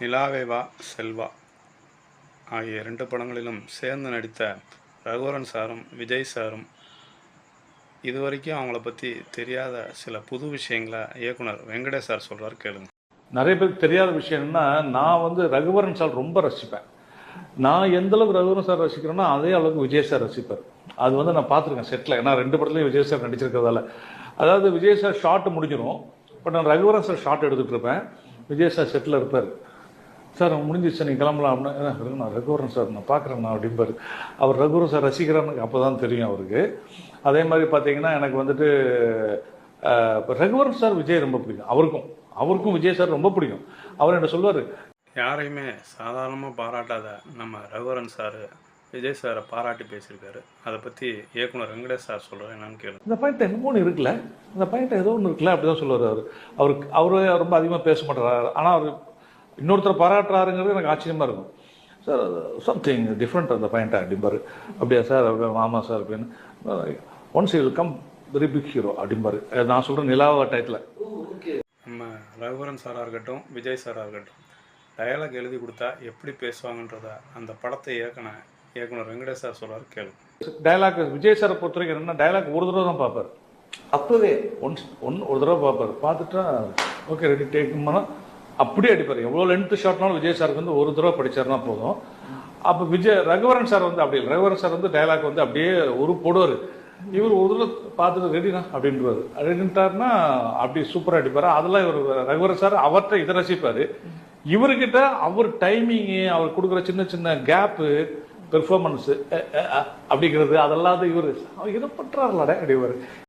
நிலாவேவா செல்வா. ஆகிய ரெண்டு படங்களிலும் சேர்ந்து நடித்த ரகுவரன் சாரும் விஜய் சாரும் இதுவரைக்கும் அவங்கள பற்றி தெரியாத சில புது விஷயங்களை இயக்குனர் வெங்கடேஷ் சார் சொல்கிறார் கேளுங்க. நிறைய பேருக்கு தெரியாத விஷயம் நான் வந்து ரகுவரன் சார் ரொம்ப ரசிப்பேன். நான் எந்த அளவுக்கு ரகுவரன் சார் ரசிக்கிறேனோ அதே அளவுக்கு விஜய் சார் ரசிப்பார். அது வந்து நான் பார்த்துருக்கேன் செட்டில் ஏன்னா ரெண்டு படத்துலையும் விஜய் சார் நடிச்சிருக்கிறதால. அதாவது விஜய் சார் ஷார்ட் முடிஞ்சிடும் பட் நான் ரகுவரன் சார் ஷார்ட் எடுத்துகிட்டு இருப்பேன். விஜய் சார் செட்டில் இருப்பார். சார் முடிஞ்சிச்சு நீ கிளம்பலாம் அப்படின்னா "ஏ, இருங்க, நான் ரகுவரன் சார் நான் பார்க்குறேன் நான் அப்படிம்பாரு. அவர் ரகுவரன் சார் ரசிக்கிறான்னு அப்போ தான் தெரியும் அவருக்கு. அதே மாதிரி பார்த்தீங்கன்னா எனக்கு வந்துட்டு ரகுவரன் சார் விஜய் ரொம்ப பிடிக்கும். அவருக்கும் அவருக்கும் விஜய் சார் ரொம்ப பிடிக்கும். அவர் என்ன சொல்லுவார்? யாரையுமே சாதாரணமாக பாராட்டாத நம்ம ரகுவரன் சார் விஜய் சாரை பாராட்டி பேசியிருக்காரு. அதை பற்றி இயக்குனர் வெங்கடேஷ் சார் சொல்கிறார் என்னன்னு கேளுங்க. இந்த பாயிண்ட் என்னமோ ஒன்று இருக்குல்ல? இந்த பாயிண்ட் ஏதோ ஒன்று இருக்குல்ல? அப்படி தான் சொல்லுவார் அவர். அவருக்கு அவரு ரொம்ப அதிகமாக பேச மாட்டார். ஆனால் அவர் இன்னொருத்தர் பாராட்டுறாருங்கிறது எனக்கு ஆச்சரியமாக இருக்கும். சார் சம்திங் டிஃப்ரெண்ட் அந்த பாயிண்ட் அப்படிம்பாரு அப்படியா சார் அப்படியா ஆமாம் சார் அப்படின்னு. Once will come very big hero அப்படிம்பாரு நான் சொல்கிறேன் நிலாவ டயத்தில் நம்ம ரகுவரன் சாராக இருக்கட்டும் விஜய் சாராக இருக்கட்டும் டயலாக் எழுதி கொடுத்தா எப்படி பேசுவாங்கன்றத அந்த படத்தை இயக்குன இயக்குனர் வெங்கடேஷ் சார் சொல்கிறார் கேளுங்க டயலாக் விஜய் சாரை பொறுத்த வரைக்கும் என்னன்னா டயலாக் ஒரு தடவை தான் பார்ப்பார். அப்போவே ஒன்ஸ் ஒன் ஒரு தடவை பார்ப்பார். பார்த்துட்டா ஓகே ரெடி டேக்குமானா அப்படியே அடிப்பார். எவ்வளோ லென்த் ஷார்ட்னாலும் விஜய் சாருக்கு வந்து ஒரு தடவை படிச்சாருன்னா போதும். அப்போ விஜய் ரகுவரன் சார் வந்து அப்படி ரகுவரன் சார் வந்து டயலாக் வந்து அப்படியே ஒரு போடுவார். இவர் ஒரு தடவை பார்த்துட்டு ரெடினா அப்படின்றாரு ரெடின்ட்டாருன்னா அப்படி சூப்பராக அடிப்பார். அதெல்லாம் இவர் ரகுவரன் சார் அவர்கிட்ட இதை ரசிப்பார். இவர்கிட்ட அவர் டைமிங்கு அவர் கொடுக்குற சின்ன சின்ன கேப்பு பெர்ஃபார்மன்ஸு அப்படிங்கிறது அதெல்லாம் இவர் அவர் இதை பண்ணுறாருலாடே அப்படிவார்